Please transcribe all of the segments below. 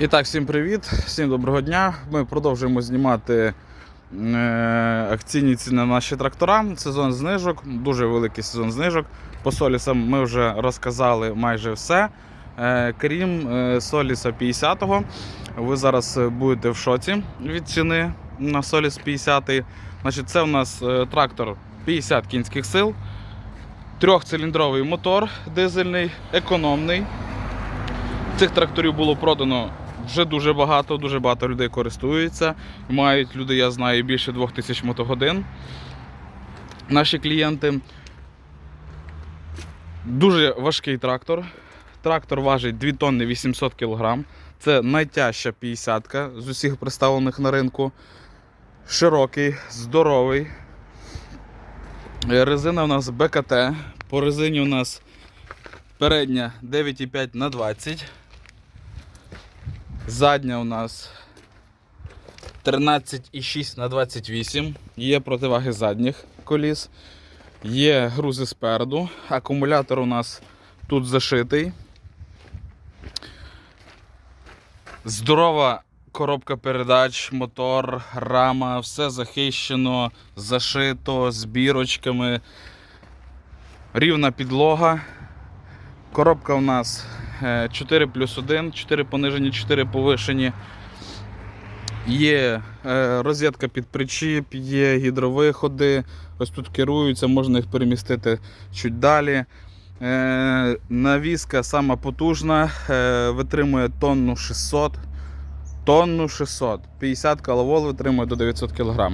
І так, всім привіт, всім доброго дня. Ми продовжуємо знімати е, акційні ціни на наші трактора. Сезон знижок, дуже великий сезон знижок. По Солісам ми вже розказали майже все. Е, крім е, Соліса 50-го, ви зараз будете в шоці від ціни на Соліс 50. Значить, це у нас трактор 50 кінських сил, трьохциліндровий мотор дизельний, економний. Цих тракторів було продано вже дуже багато, дуже багато людей користуються. Мають люди, я знаю, більше 2000 мотогодин. Наші клієнти. Дуже важкий трактор. Трактор важить 2 тонни 800 кг. Це найтяжча 50 з усіх представлених на ринку. Широкий, здоровий. Резина у нас БКТ. По резині у нас передня 9,5 на 20. Задня у нас 13,6 на 28. Є противаги задніх коліс. Є грузи спереду. Акумулятор у нас тут зашитий. Здорова коробка передач, мотор, рама, все захищено, зашито з бірочками. Рівна підлога. Коробка у нас 4 плюс 1, 4 понижені, 4 повишені. Є е, розетка під причіп, є гідровиходи. Ось тут керуються, можна їх перемістити чуть далі. Е, Навіска сама потужна, е, витримує тонну 600. Тонну 600. 50 кВт витримує до 900 кг.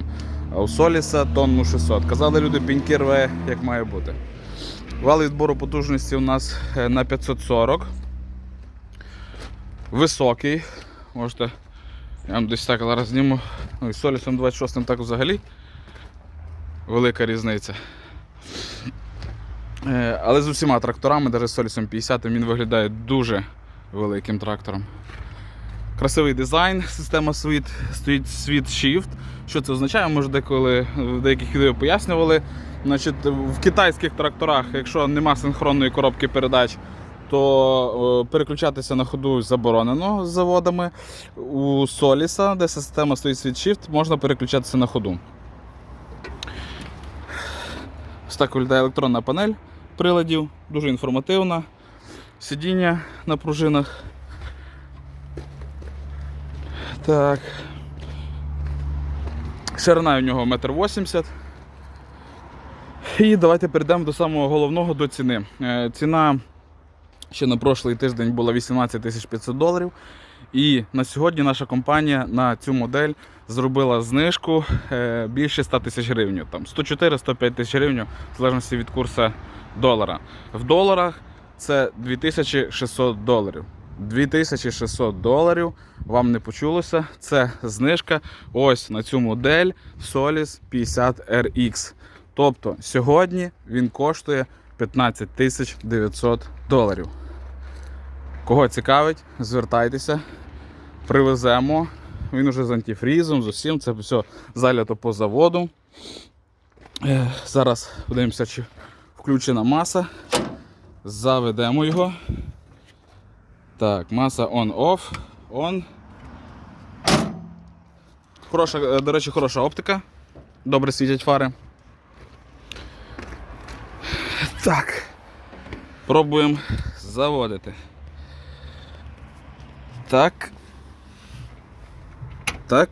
А у Соліса тонну 600. Казали люди, піньки рве, як має бути. Вал відбору потужності у нас на 540. Високий. Можете. Я вам десь так зараз зніму. Ну і з Солісом 26 так взагалі. Велика різниця. Е, Але з усіма тракторами, навіть з Солісом 50 він виглядає дуже великим трактором. Красивий дизайн, система Sweet, стоїть Sweet Shift. Що це означає? Може, деколи в деяких відео пояснювали. Значить, в китайських тракторах, якщо нема синхронної коробки передач, то е, переключатися на ходу заборонено з заводами. У Solisa, де система стоїть Shift, можна переключатися на ходу. Ось так виглядає електронна панель приладів, дуже інформативна. Сидіння на пружинах. Так. Ширина у нього 1,80 м. І давайте перейдемо до самого головного до ціни. Е, Ціна ще на прошлий тиждень була 18 500 доларів. І на сьогодні наша компанія на цю модель зробила знижку е, більше 100 тисяч гривень. Там 104-105 тисяч гривень, в залежності від курсу долара. В доларах це 2600 доларів. 2600 доларів, вам не почулося. Це знижка ось на цю модель Solis 50 RX. Тобто сьогодні він коштує 15 900 доларів. Кого цікавить, звертайтеся, привеземо. Він уже з антифрізом, з усім, це все залято по заводу. Е, Зараз подивимося, чи включена маса. Заведемо його. Так, маса on-off. On. Хороша, е, до речі, хороша оптика. Добре світять фари. Так. Пробуємо заводити. Так. Так.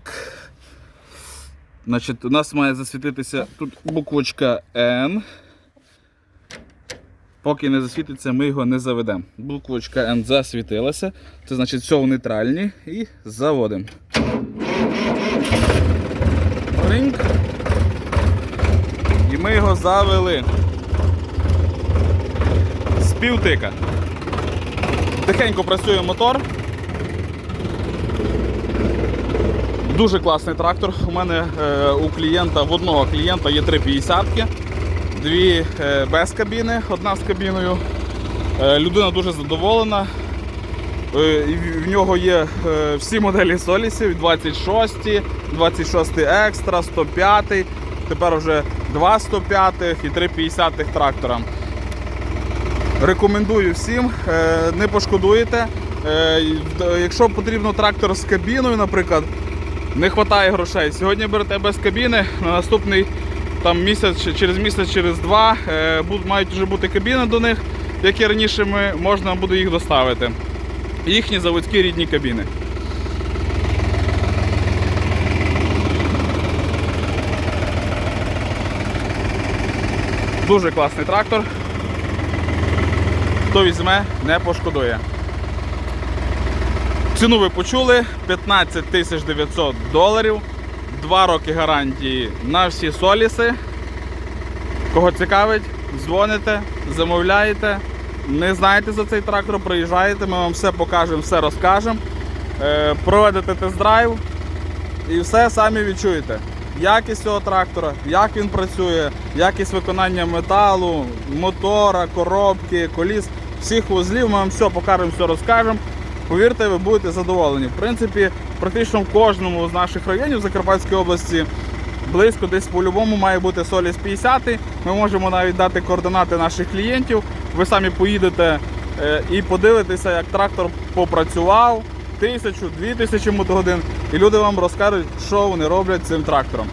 Значить, у нас має засвітитися тут буквочка N. Поки не засвітиться, ми його не заведемо. Буквочка N засвітилася. Це значить все в нейтральні і заводимо. Ринг. І ми його завели. Півтика. Тихенько працює мотор. Дуже класний трактор. У мене е, у клієнта, в одного клієнта є три 50 дві е, без кабіни, одна з кабіною. Е, людина дуже задоволена. Е, в нього є е, всі моделі солісів: 26, 26 екстра, 105, тепер вже два 105 і три 50 трактора. Рекомендую всім, е, не пошкодуєте. Е, і Якщо потрібно трактор з кабіною, наприклад, не вистачає грошей. Сьогодні берете без кабіни, на наступний там, місяць, через місяць, через два е, мають вже бути кабіни до них, які раніше ми, можна буде їх доставити. Їхні заводські рідні кабіни. Дуже класний трактор. Хто візьме, не пошкодує. Ціну ви почули 15 тисяч 900 доларів. Два роки гарантії на всі соліси. Кого цікавить, дзвоните, замовляєте. Не знаєте за цей трактор, приїжджаєте, ми вам все покажемо, все розкажемо. Е, проведете тест-драйв і все самі відчуєте. Якість цього трактора, як він працює, якість виконання металу, мотора, коробки, коліс, всіх вузлів. Ми вам все покажемо, все розкажемо. Повірте, ви будете задоволені. В принципі, практично в кожному з наших районів Закарпатської області близько десь по-любому має бути Соліс 50. Ми можемо навіть дати координати наших клієнтів. Ви самі поїдете е, і подивитеся, як трактор попрацював тисячу, дві тисячі мотогодин, і люди вам розкажуть, що вони роблять цим трактором.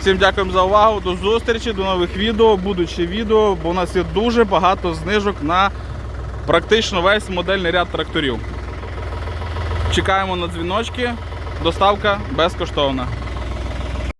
Всім дякуємо за увагу. До зустрічі, до нових відео, будуть ще відео, бо у нас є дуже багато знижок на практично весь модельний ряд тракторів. Чекаємо на дзвіночки. Доставка безкоштовна.